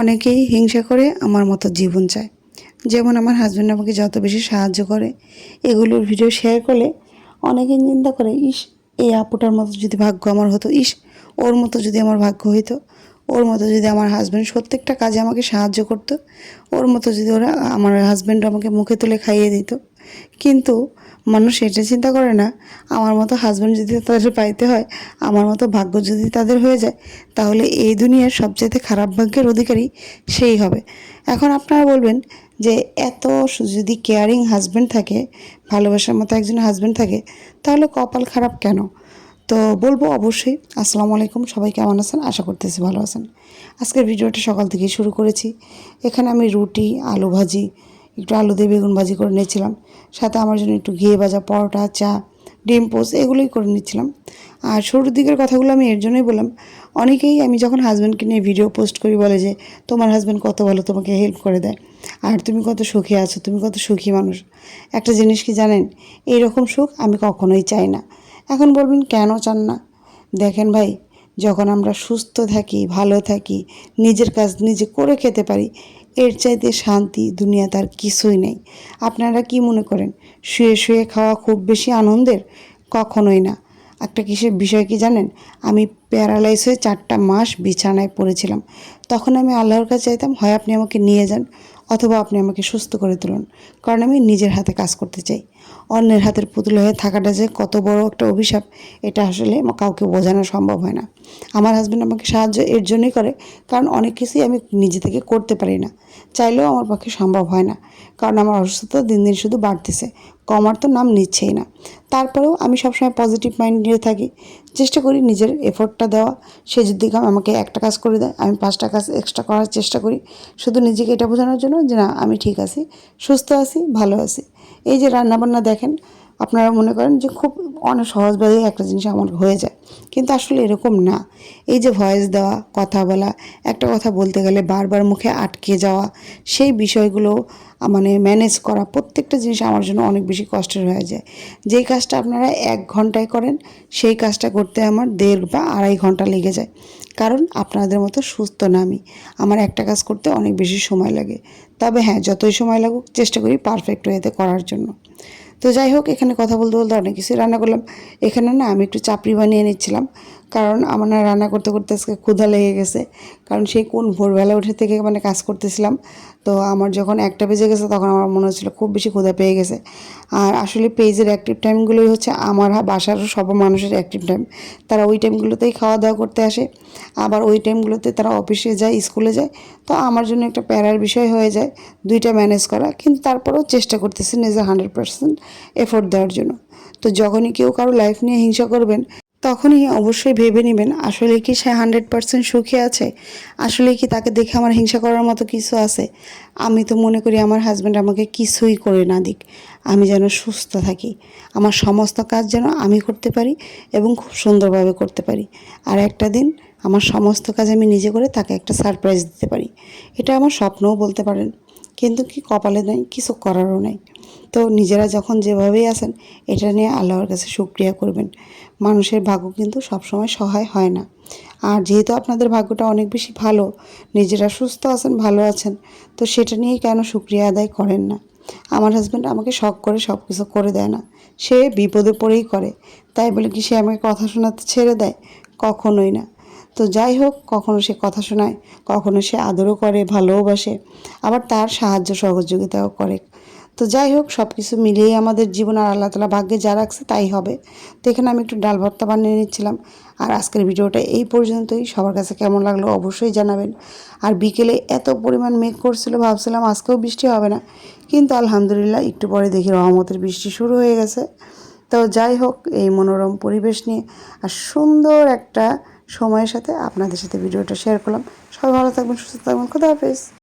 অনেকেই হিংসা করে আমার মতো জীবন চায়। যেমন আমার হাজব্যান্ড আমাকে যত বেশি সাহায্য করে, এগুলোর ভিডিও শেয়ার করলে অনেকে চিন্তা করে, ইস, এই আপুটার মতো যদি ভাগ্য আমার হতো, ইস, ওর মতো যদি আমার ভাগ্য হইতো, ওর মতো যদি আমার হাজব্যান্ড প্রত্যেকটা কাজে আমাকে সাহায্য করতো, ওর মতো যদি ওরা আমার হাজব্যান্ড আমাকে মুখে তুলে খাইয়ে দিত। কিন্তু মানুষ এটা চিন্তা করে না, আমার মতো হাজব্যান্ড যদি তাদের পাইতে হয়, আমার মতো ভাগ্য যদি তাদের হয়ে যায়, তাহলে এই দুনিয়ার সবচেয়ে খারাপ ভাগ্যের অধিকারী সেই হবে। এখন আপনারা বলবেন যে এত যদি কেয়ারিং হাজব্যান্ড থাকে, ভালোবাসার মতো একজন হাজব্যান্ড থাকে, তাহলে কপাল খারাপ কেন? তো বলব অবশ্যই, আসসালামু আলাইকুম, সবাই কেমন আছেন? আশা করতেছি ভালো আছেন। আজকের ভিডিওটা সকাল থেকেই শুরু করেছি। এখানে আমি রুটি, আলু ভাজি একটু আলু দিয়ে বেগুন ভাজি করে নিয়েছিলাম। সাথে আমার জন্য একটু ঘিয়ে ভাজা, পরোটা, চা, ডিম পোস্ট এগুলোই করে নিচ্ছিলাম। আর শুরুর দিকের কথাগুলো আমি এর জন্যই বললাম, অনেকেই আমি যখন হাজব্যান্ডকে নিয়ে ভিডিও পোস্ট করি বলে যে, তোমার হাজব্যান্ড কত ভালো, তোমাকে হেল্প করে দেয়। আর তুমি কত সুখী আছো, তুমি কত সুখী মানুষ। একটা জিনিস কি জানেন এই রকম সুখ আমি কখনোই চাই না। এখন বলবেন, কেন চান না? দেখেন ভাই, যখন আমরা সুস্থ থাকি, ভালো থাকি, নিজের কাজ নিজে করে খেতে পারি এর চাইতে শান্তি দুনিয়া তার কিছুই নেই। আপনারা কি মনে করেন, শুয়ে শুয়ে খাওয়া খুব বেশি আনন্দের? কখনোই না। একটা কিসের বিষয় কি জানেন? আমি প্যারালাইজ হয়ে চারটা মাস বিছানায় পড়েছিলাম। তখন আমি আল্লাহর কাছে চাইতাম, হয় আপনি আমাকে নিয়ে যান অথবা আপনি আমাকে সুস্থ করে তুলুন। কারণ আমি নিজের হাতে কাজ করতে চাই। অন্যের হাতের পুতুল হয়ে থাকাটা যে কত বড় একটা অভিশাপ, এটা আসলে কাউকে বোঝানো সম্ভব হয় না। আমার হাজব্যান্ড আমাকে সাহায্য এর জন্যই করে, কারণ অনেক কিছুই আমি নিজে থেকে করতে পারি না। চাইলেও আমার পক্ষে সম্ভব হয় না, কারণ আমার অসুস্থতা দিন দিন শুধু বাড়তেছে, কমার তো নাম নিচ্ছেই না। তারপরেও আমি সবসময় পজিটিভ মাইন্ড নিয়ে থাকি চেষ্টা করি নিজের এফোর্টটা দেওয়া। সে যদি আমাকে একটা কাজ করে দেয়, আমি পাঁচটা কাজ এক্সট্রা করার চেষ্টা করি। শুধু নিজেকে এটা বোঝানোর জন্য যে না, আমি ঠিক আছি, সুস্থ আছি, ভালো আছি। এই যে রান্নাবান্না দেখেন আপনারা মনে করেন যে খুব অনেক সহজভাবে একটা জিনিস আমার হয়ে যায়। কিন্তু আসলে এরকম না। এই যে ভয়েস দেওয়া, কথা বলা, একটা কথা বলতে গেলে বারবার মুখে আটকে যাওয়া, সেই বিষয়গুলো মানে ম্যানেজ করা প্রত্যেকটা জিনিস আমার জন্য অনেক বেশি কষ্টের হয়ে যায়। যেই কাজটা আপনারা এক ঘন্টায় করেন, সেই কাজটা করতে আমার দেড় বা আড়াই ঘণ্টা লেগে যায়। কারণ আপনাদের মতো সুস্থ না আমি। আমার একটা কাজ করতে অনেক বেশি সময় লাগে। তবে হ্যাঁ যতই সময় লাগুক, চেষ্টা করি পারফেক্ট ওয়েতে করার জন্য। তো যাই হোক, এখানে কথা বলতে বলতে অনেক কিছু রান্না করলাম। এখানে না আমি একটু চাপড়ি বানিয়ে নিচ্ছিলাম। কারণ আমার না রান্না করতে করতে আজকে ক্ষুধা লেগে গেছে। কারণ সেই কোন ভোরবেলা উঠে থেকে মানে কাজ করতেছিলাম, তো আমার যখন একটা বেজে গেছে তখন আমার মনে হচ্ছিল খুব বেশি ক্ষুধা পেয়ে গেছে। আর আসলে পেজের অ্যাক্টিভ টাইমগুলোই হচ্ছে আমার বাসার সব মানুষের অ্যাক্টিভ টাইম তারা ওই টাইমগুলোতেই খাওয়া দাওয়া করতে আসে, আবার ওই টাইমগুলোতে তারা অফিসে যায় স্কুলে যায়। তো আমার জন্য একটা প্যারার বিষয় হয়ে যায়, দুইটা ম্যানেজ করা। কিন্তু তারপরেও চেষ্টা করতেছি নিজের হান্ড্রেড পার্সেন্ট এফোর্ট দেওয়ার জন্য। তো যখনই কেউ কারও লাইফ নিয়ে হিংসা করবেন তখনই অবশ্যই ভেবে নেবেন, আসলে কি সে হান্ড্রেড পার্সেন্ট সুখী আছে? আসলে কি তাকে দেখে আমার হিংসা করার মতো কিছু আছে? আমি তো মনে করি আমার হাজব্যান্ড আমাকে কিছুই করে না দিক। আমি যেন সুস্থ থাকি। আমার সমস্ত কাজ যেন আমি করতে পারি এবং খুব সুন্দরভাবে করতে পারি। আর একটা দিন আমার সমস্ত কাজ আমি নিজে করে তাকে একটা সারপ্রাইজ দিতে পারি। এটা আমার স্বপ্নও বলতে পারেন। কিন্তু কি কপালে নেই, কিছু করারও নেই। তো নিজেরা যখন যেভাবেই আসেন এটা নিয়ে আল্লাহর কাছে সুক্রিয়া করবেন। মানুষের ভাগ্য কিন্তু সবসময় সহায় হয় না। আর যেহেতু আপনাদের ভাগ্যটা অনেক বেশি ভালো, নিজেরা সুস্থ আছেন, ভালো আছেন, তো সেটা নিয়েই কেন সুক্রিয়া আদায় করেন না? আমার হাজব্যান্ড আমাকে শখ করে সব কিছু করে দেয় না। সে বিপদে পড়েই করে। তাই বলে কি সে আমাকে কথা শোনাতে ছেড়ে দেয়? কখনোই না। তো যাই হোক, কখনো সে কথা শোনায়, কখনো সে আদরও করে ভালোবাসে আবার তার সাহায্য সহযোগিতাও করে। তো যাই হোক সব কিছু মিলিয়েই আমাদের জীবন আর আল্লাহ তালা ভাগ্যে যা রাখছে তাই হবে। তো এখানে আমি একটু ডাল ভর্তা বানিয়ে নিচ্ছিলাম। আর আজকের ভিডিওটা এই পর্যন্তই। সবার কাছে কেমন লাগল অবশ্যই জানাবেন। আর বিকেলে এত পরিমাণ মেঘ করছিল, ভাবছিলাম আজকেও বৃষ্টি হবে না। কিন্তু আলহামদুলিল্লাহ, একটু পরে দেখি রহমতের বৃষ্টি শুরু হয়ে গেছে। তো যাই হোক, এই মনোরম পরিবেশ নিয়ে আর সুন্দর একটা সময়ের সাথে আপনাদের সাথে ভিডিওটা শেয়ার করলাম। সবাই ভালো থাকবেন সুস্থ থাকবেন। খুদা হাফেজ।